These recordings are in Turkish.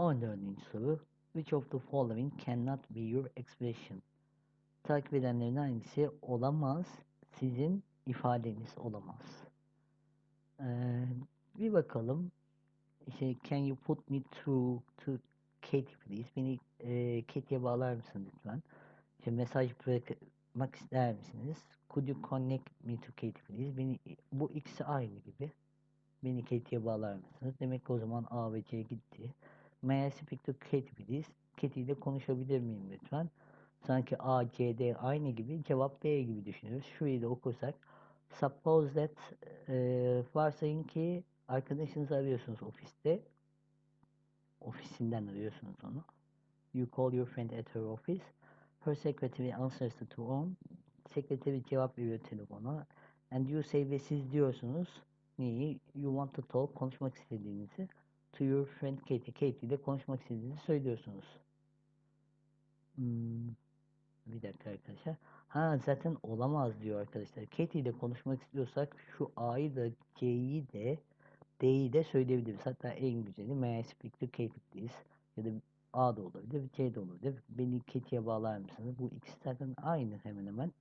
14. soru. Which of the following cannot be your expression? Takip edenlerin hangisi olamaz, sizin ifadeniz olamaz. Ee, bir bakalım. İşte can you put me through to Katie please? Beni e, Katie'ye bağlar mısın lütfen? İşte mesaj bırakmak ister misiniz? Could you connect me to Katie please? Beni, bu ikisi aynı gibi. Beni Katie'ye bağlar mısınız? Demek ki o zaman A ve C gitti. May I speak to Katie please? Katie ile konuşabilir miyim lütfen? Sanki A, C, D aynı gibi cevap B gibi düşünüyoruz. Şurayı da okursak suppose that e, varsayın ki arkadaşınızı arıyorsunuz ofiste. Ofisinden arıyorsunuz onu. You call your friend at her office. Her secretary answers the phone. Sekreteri cevap veriyor telefona. And you say ve siz diyorsunuz neyi? You want to talk, konuşmak istediğinizi. To your friend Katie. Katie ile konuşmak istediğinizi söylüyorsunuz. Hmm, bir dakika arkadaşlar. Ha zaten olamaz diyor arkadaşlar. Katie ile konuşmak istiyorsak şu A'yı da C'yi de D'yi de söyleyebiliriz. Hatta en güzeli May I speak to Katie please? Ya da A da olabilir, C de olabilir. Beni Katie'ye bağlar mısınız? Bu ikisi zaten aynı hemen hemen.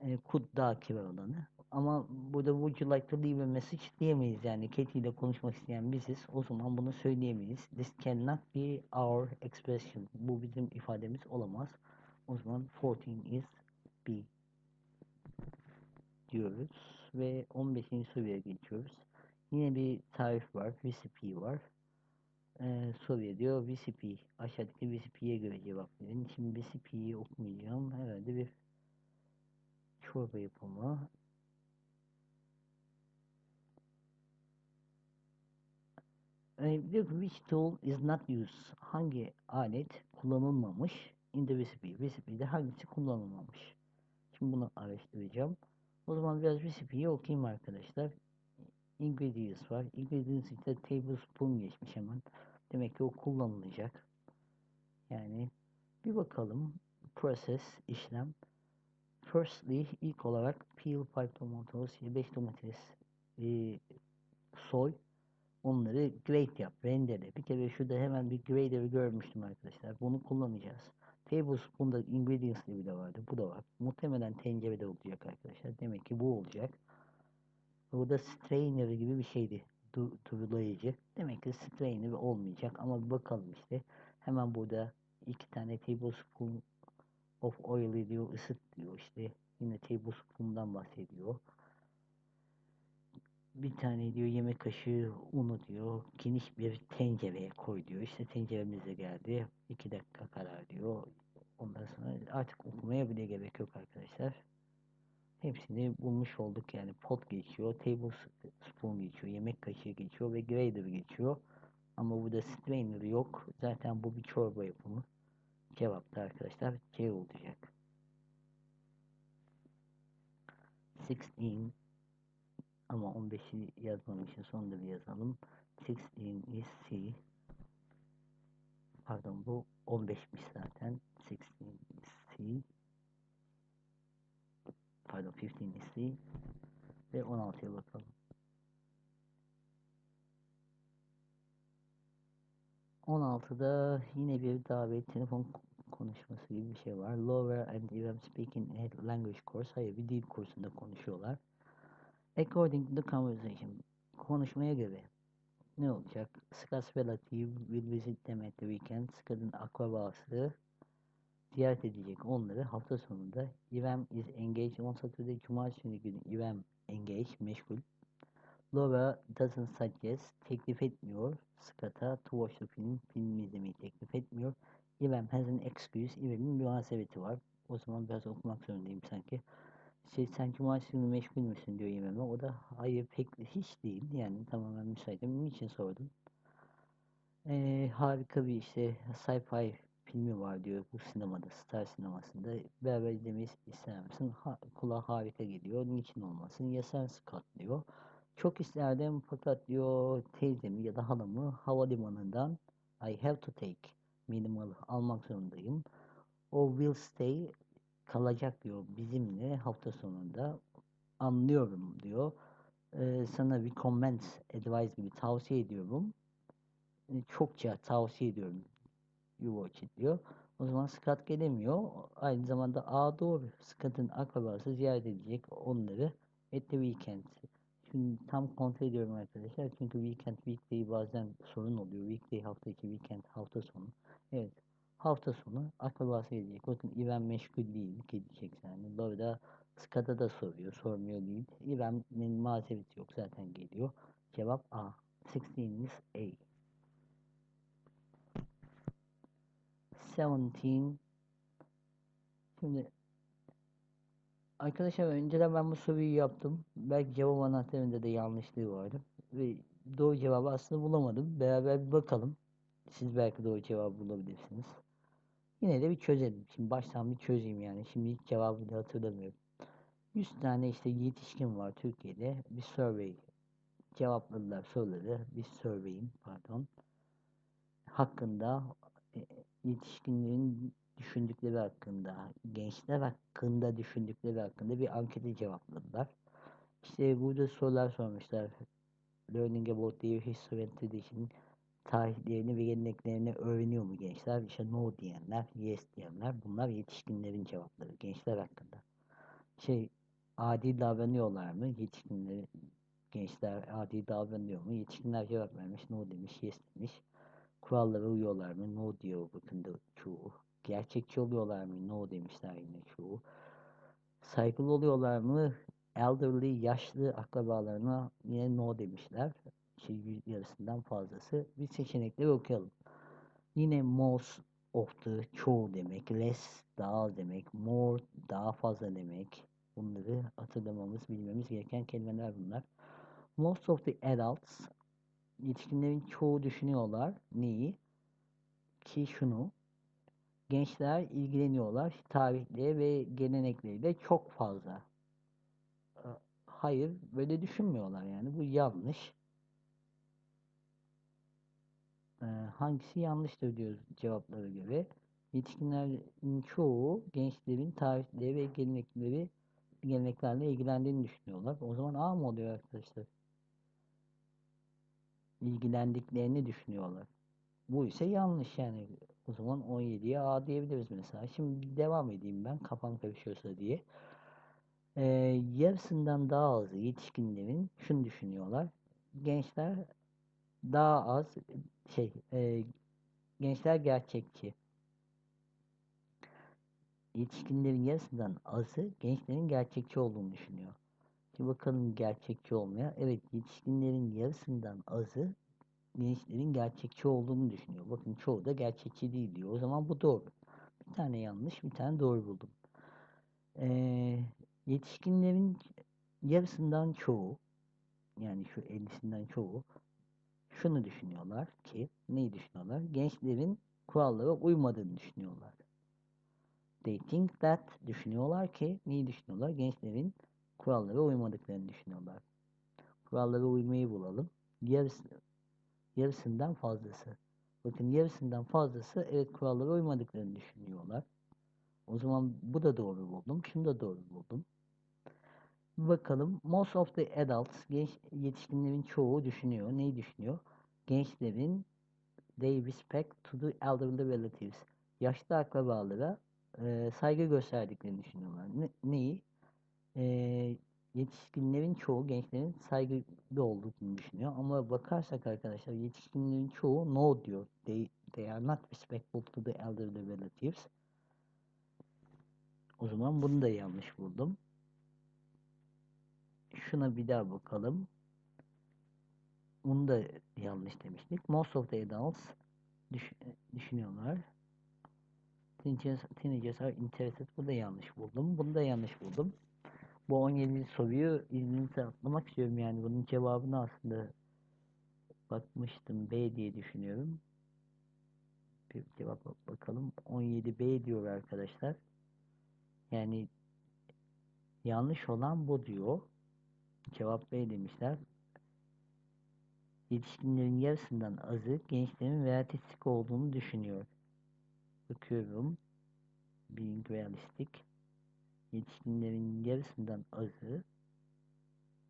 E, could daha kibar olanı. Ama burada would you like to leave a message diyemeyiz yani. Katie ile konuşmak isteyen biziz. O zaman bunu söyleyemeyiz. This cannot be our expression. Bu bizim ifademiz olamaz. O zaman 14 is B diyoruz. Ve 15. soruya geçiyoruz. Yine bir tarif var. Recipe var. Ee, soruya diyor VCP. Aşağıdaki VCP'ye göre cevap verin. Şimdi VCP'yi okumayacağım. Herhalde bir çorba yapımı. Ee, diyor ki which tool is not used? Hangi alet kullanılmamış? In the recipe. Recipe'de hangisi kullanılmamış? Şimdi bunu araştıracağım. O zaman biraz recipe'yi okuyayım arkadaşlar. Ingredients var. Ingredients işte tablespoon geçmiş hemen. Demek ki o kullanılacak. Yani bir bakalım. Process, işlem. Firstly, ilk olarak peel 5 tomatoes, 5 domates e, soy. Onları grate yap, rendele. Bir kere şurada hemen bir grader görmüştüm arkadaşlar. Bunu kullanacağız. Tablespoon'da ingredients bile vardı. Bu da var. Muhtemelen tencerede olacak arkadaşlar. Demek ki bu olacak. Burada strainer gibi bir şeydi. Du. Demek ki strainer olmayacak ama bir bakalım işte. Hemen burada iki tane tablespoon of oil diyor, ısıt diyor işte. Yine tablespoon'dan bahsediyor. Bir tane diyor yemek kaşığı unu diyor. Geniş bir tencereye koy diyor. İşte tenceremiz de geldi. iki dakika kadar diyor. Ondan sonra artık okumaya bile gerek yok arkadaşlar. Hepsini bulmuş olduk yani pot geçiyor, tablespoon geçiyor, yemek kaşığı geçiyor ve grader geçiyor. Ama burada strainer yok. Zaten bu bir çorba yapımı. Cevap da arkadaşlar C olacak. 16 ama 15'i yazmamışız. Sonunda bir yazalım. 16 is C. Pardon bu 15'miş zaten. 16 is C. Pardon 15 is C. Ve 16'ya bakalım. 16'da yine bir davet telefon konuşması gibi bir şey var. Laura and Ivan speaking a language course. Hayır bir dil kursunda konuşuyorlar. According to the conversation. Konuşmaya göre ne olacak? Scott's relative will visit them at the weekend. Scott'ın akrabası ziyaret edecek onları hafta sonunda. Ivan is engaged on Saturday. Cumartesi günü Ivan engaged, meşgul. Laura doesn't suggest, teklif etmiyor. Scott'a to watch the film, film izlemeyi teklif etmiyor. Ivan has an excuse, Ivan'in bir muhasebeti var. O zaman biraz okumak zorundayım sanki. Şey, sen cumartesi günü meşgul müsün diyor Ivan'a. O da hayır pek hiç değil. Yani tamamen müsaitim. Niçin sordun? Ee, harika bir işte sci-fi filmi var diyor bu sinemada, Star sinemasında. Beraber izlemeyi ister misin? Ha, kulağa harika geliyor. Niçin olmasın? Ya sen Scott diyor. Çok isterdim fakat diyor teyzemi ya da halamı havalimanından I have to take minimal almak zorundayım. O will stay kalacak diyor bizimle hafta sonunda. Anlıyorum diyor. Ee, sana bir comment, advice gibi tavsiye ediyorum. çokça tavsiye ediyorum. You diyor. O zaman Scott gelemiyor. Aynı zamanda A doğru. Scott'ın akrabası ziyaret edecek onları at the weekend. Şimdi tam kontrol ediyorum arkadaşlar. Çünkü weekend, weekday bazen sorun oluyor. Weekday hafta içi, weekend hafta sonu. Evet. Hafta sonu akrabası gelecek. Bakın İvan meşgul değil. Gelecek yani. Burada Scott'a da soruyor. Sormuyor değil. İvan'ın mazereti yok. Zaten geliyor. Cevap A. 16 is A. 17 Şimdi arkadaşlar önceden ben bu soruyu yaptım. Belki cevap anahtarında da yanlışlığı vardı. Ve doğru cevabı aslında bulamadım. Beraber bir bakalım. Siz belki doğru cevabı bulabilirsiniz. Yine de bir çözelim. Şimdi baştan bir çözeyim yani. Şimdi ilk cevabını da hatırlamıyorum. 100 tane işte yetişkin var Türkiye'de. Bir survey cevapladılar soruları. Bir survey'in pardon hakkında e, yetişkinlerin düşündükleri hakkında, gençler hakkında düşündükleri hakkında bir anketi cevapladılar. İşte burada sorular sormuşlar. Learning about their history and tradition tarihlerini ve geleneklerini öğreniyor mu gençler? İşte no diyenler, yes diyenler. Bunlar yetişkinlerin cevapları gençler hakkında. Şey, adil davranıyorlar mı? Yetişkinler, gençler adil davranıyor mu? Yetişkinler cevap vermiş, no demiş, yes demiş. Kurallara uyuyorlar mı? No diyor bakın da çoğu. Gerçekçi oluyorlar mı? No demişler yine çoğu. Saygılı oluyorlar mı? Elderly, yaşlı akrabalarına yine no demişler. Şey, yarısından fazlası. Bir seçenekleri okuyalım. Yine most of the çoğu demek. Less daha az demek. More daha fazla demek. Bunları hatırlamamız, bilmemiz gereken kelimeler bunlar. Most of the adults yetişkinlerin çoğu düşünüyorlar. Neyi? Ki şunu. Gençler ilgileniyorlar tarihle ve gelenekleriyle çok fazla. Hayır, böyle düşünmüyorlar yani. Bu yanlış. Hangisi yanlıştır diyoruz cevaplara göre. Yetişkinlerin çoğu gençlerin tarihleri ve gelenekleri geleneklerle ilgilendiğini düşünüyorlar. O zaman A mı oluyor arkadaşlar? ilgilendiklerini düşünüyorlar. Bu ise yanlış yani. O zaman 17'ye A diyebiliriz mesela. Şimdi devam edeyim ben kafam karışıyorsa diye. Ee, yarısından daha az yetişkinlerin şunu düşünüyorlar. Gençler daha az şey e, gençler gerçekçi. Yetişkinlerin yarısından azı gençlerin gerçekçi olduğunu düşünüyor. Şimdi bakalım gerçekçi olmaya. Evet yetişkinlerin yarısından azı gençlerin gerçekçi olduğunu düşünüyor. Bakın çoğu da gerçekçi değil diyor. O zaman bu doğru. Bir tane yanlış, bir tane doğru buldum. Ee, yetişkinlerin yarısından çoğu, yani şu 50'sinden çoğu şunu düşünüyorlar ki, neyi düşünüyorlar? Gençlerin kurallara uymadığını düşünüyorlar. They think that düşünüyorlar ki, neyi düşünüyorlar? Gençlerin kurallara uymadıklarını düşünüyorlar. Kurallara uymayı bulalım. Yarısı, yarısından fazlası. Bakın yarısından fazlası evet kurallara uymadıklarını düşünüyorlar. O zaman bu da doğru buldum. Şunu da doğru buldum. Bakalım. Most of the adults, genç yetişkinlerin çoğu düşünüyor. Neyi düşünüyor? Gençlerin they respect to the elderly relatives. Yaşlı akrabalara e, saygı gösterdiklerini düşünüyorlar. Ne, neyi? E, yetişkinlerin çoğu gençlerin saygılı olduğunu düşünüyor. Ama bakarsak arkadaşlar yetişkinlerin çoğu no diyor. They, they are not respectful to the elderly relatives. O zaman bunu da yanlış buldum. Şuna bir daha bakalım. Bunu da yanlış demiştik. Most of the adults düş düşünüyorlar. Teenagers, teenagers are interested. Bu da yanlış buldum. Bunu da yanlış buldum. Bu 17 soruyu izninizle atlamak istiyorum. Yani bunun cevabını aslında bakmıştım B diye düşünüyorum. Bir cevap bakalım. 17B diyor arkadaşlar. Yani yanlış olan bu diyor. Cevap B demişler. Yetişkinlerin yarısından azı gençlerin realistik olduğunu düşünüyor. Bakıyorum. Being realistic. Yetişkinlerin yarısından azı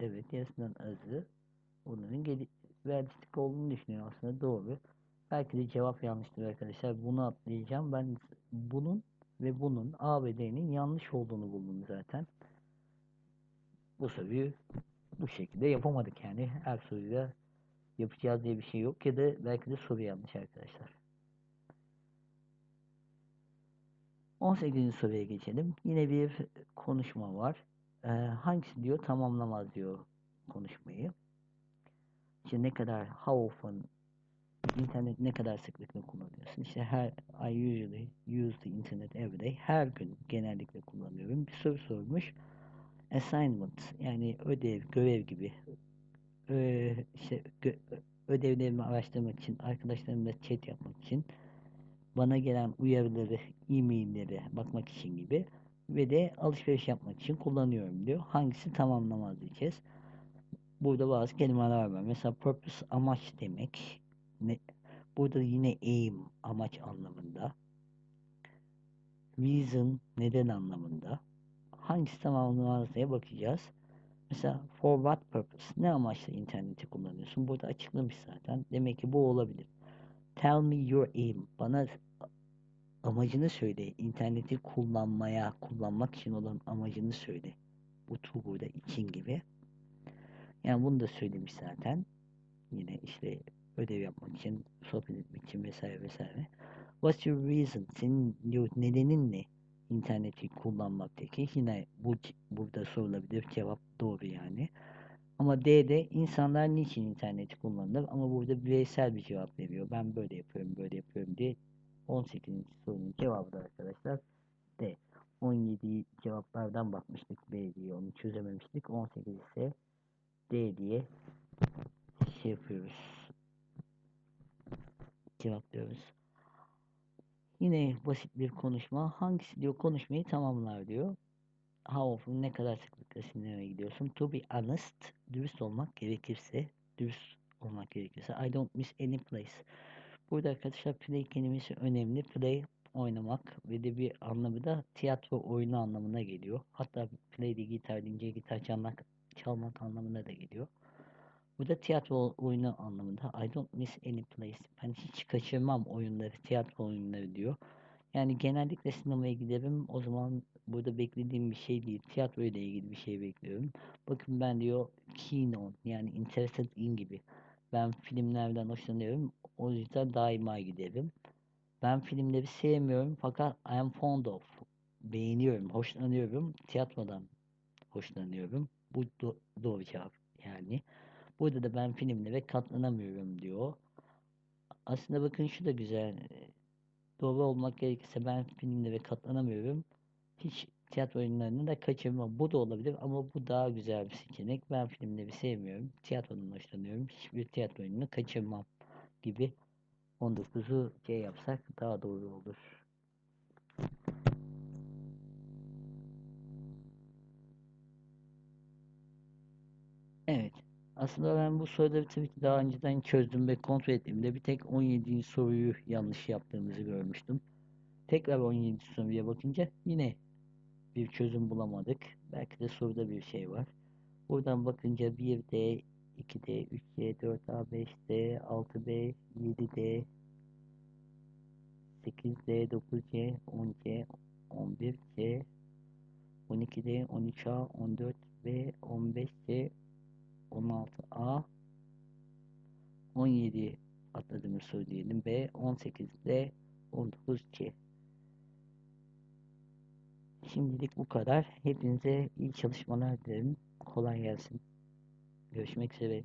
evet yarısından azı onların realistik olduğunu düşünüyor. Aslında doğru. Belki de cevap yanlıştır arkadaşlar. Bunu atlayacağım. Ben bunun ve bunun A ve D'nin yanlış olduğunu buldum zaten. Bu soruyu bu şekilde yapamadık yani. Her soruyu yapacağız diye bir şey yok ya da belki de soru yanlış arkadaşlar. 18. soruya geçelim. Yine bir konuşma var. Ee, hangisi diyor tamamlamaz diyor konuşmayı. İşte ne kadar how often internet ne kadar sıklıkla kullanıyorsun? İşte her I usually use the internet every day. Her gün genellikle kullanıyorum. Bir soru sormuş. Assignment yani ödev, görev gibi. İşte gö- ödevlerimi araştırmak için, arkadaşlarımla chat yapmak için, bana gelen uyarıları, e-mailleri bakmak için gibi ve de alışveriş yapmak için kullanıyorum diyor. Hangisi tamamlamaz diyeceğiz. Burada bazı kelimeler var. Mesela purpose amaç demek. Ne, burada yine aim amaç anlamında. Reason neden anlamında. Hangisi tamamlamaz diye bakacağız. Mesela for what purpose? Ne amaçla interneti kullanıyorsun? Burada açıklamış zaten. Demek ki bu olabilir. Tell me your aim. Bana amacını söyle. İnterneti kullanmaya, kullanmak için olan amacını söyle. Bu to burada için gibi. Yani bunu da söylemiş zaten. Yine işte ödev yapmak için, sohbet etmek için vesaire vesaire. What's your reason? Senin nedenin ne? İnterneti kullanmaktaki. Yine bu burada sorulabilir. Cevap doğru yani. Ama D'de insanlar niçin interneti kullanır? Ama burada bireysel bir cevap veriyor. Ben böyle yapıyorum, böyle yapıyorum diye 18. sorunun cevabı da arkadaşlar D. 17 cevaplardan bakmıştık B diye onu çözememiştik. 18 ise D diye şey yapıyoruz. Cevaplıyoruz. Yine basit bir konuşma. Hangisi diyor konuşmayı tamamlar diyor. How often ne kadar sıklıkla sinemaya gidiyorsun? To be honest, dürüst olmak gerekirse, dürüst olmak gerekirse I don't miss any place. Burada arkadaşlar play kelimesi önemli. Play oynamak ve de bir anlamı da tiyatro oyunu anlamına geliyor. Hatta play de gitar deyince gitar çalmak, çalmak anlamına da geliyor. Burada tiyatro oyunu anlamında. I don't miss any place. Ben hiç kaçırmam oyunları, tiyatro oyunları diyor. Yani genellikle sinemaya giderim. O zaman burada beklediğim bir şey değil. Tiyatro ile ilgili bir şey bekliyorum. Bakın ben diyor keen on yani interested in gibi. Ben filmlerden hoşlanıyorum. O yüzden daima giderim. Ben filmleri sevmiyorum fakat I am fond of. Beğeniyorum, hoşlanıyorum. Tiyatrodan hoşlanıyorum. Bu do doğru cevap yani. Burada da ben filmlere katlanamıyorum diyor. Aslında bakın şu da güzel. Doğru olmak gerekirse ben filmlere katlanamıyorum. Hiç tiyatro oyunlarını da kaçırmam. Bu da olabilir ama bu daha güzel bir seçenek. Ben filmleri sevmiyorum. Tiyatrodan hoşlanıyorum. Hiçbir tiyatro oyununu kaçırmam gibi 19'u şey yapsak daha doğru olur. Evet. Aslında ben bu soruları tabii ki daha önceden çözdüm ve kontrol ettiğimde bir tek 17. soruyu yanlış yaptığımızı görmüştüm. Tekrar 17. soruya bakınca yine bir çözüm bulamadık. Belki de soruda bir şey var. Buradan bakınca 1D, 2D, 3D, 4A, 5D, 6B, 7D, 8D, 9C, 10C, 11C, 12D, 13A, 14B, 15C, 16A, 17 atladığımız soru diyelim B, 18D, 19C. Şimdilik bu kadar. Hepinize iyi çalışmalar dilerim. Kolay gelsin. Görüşmek üzere.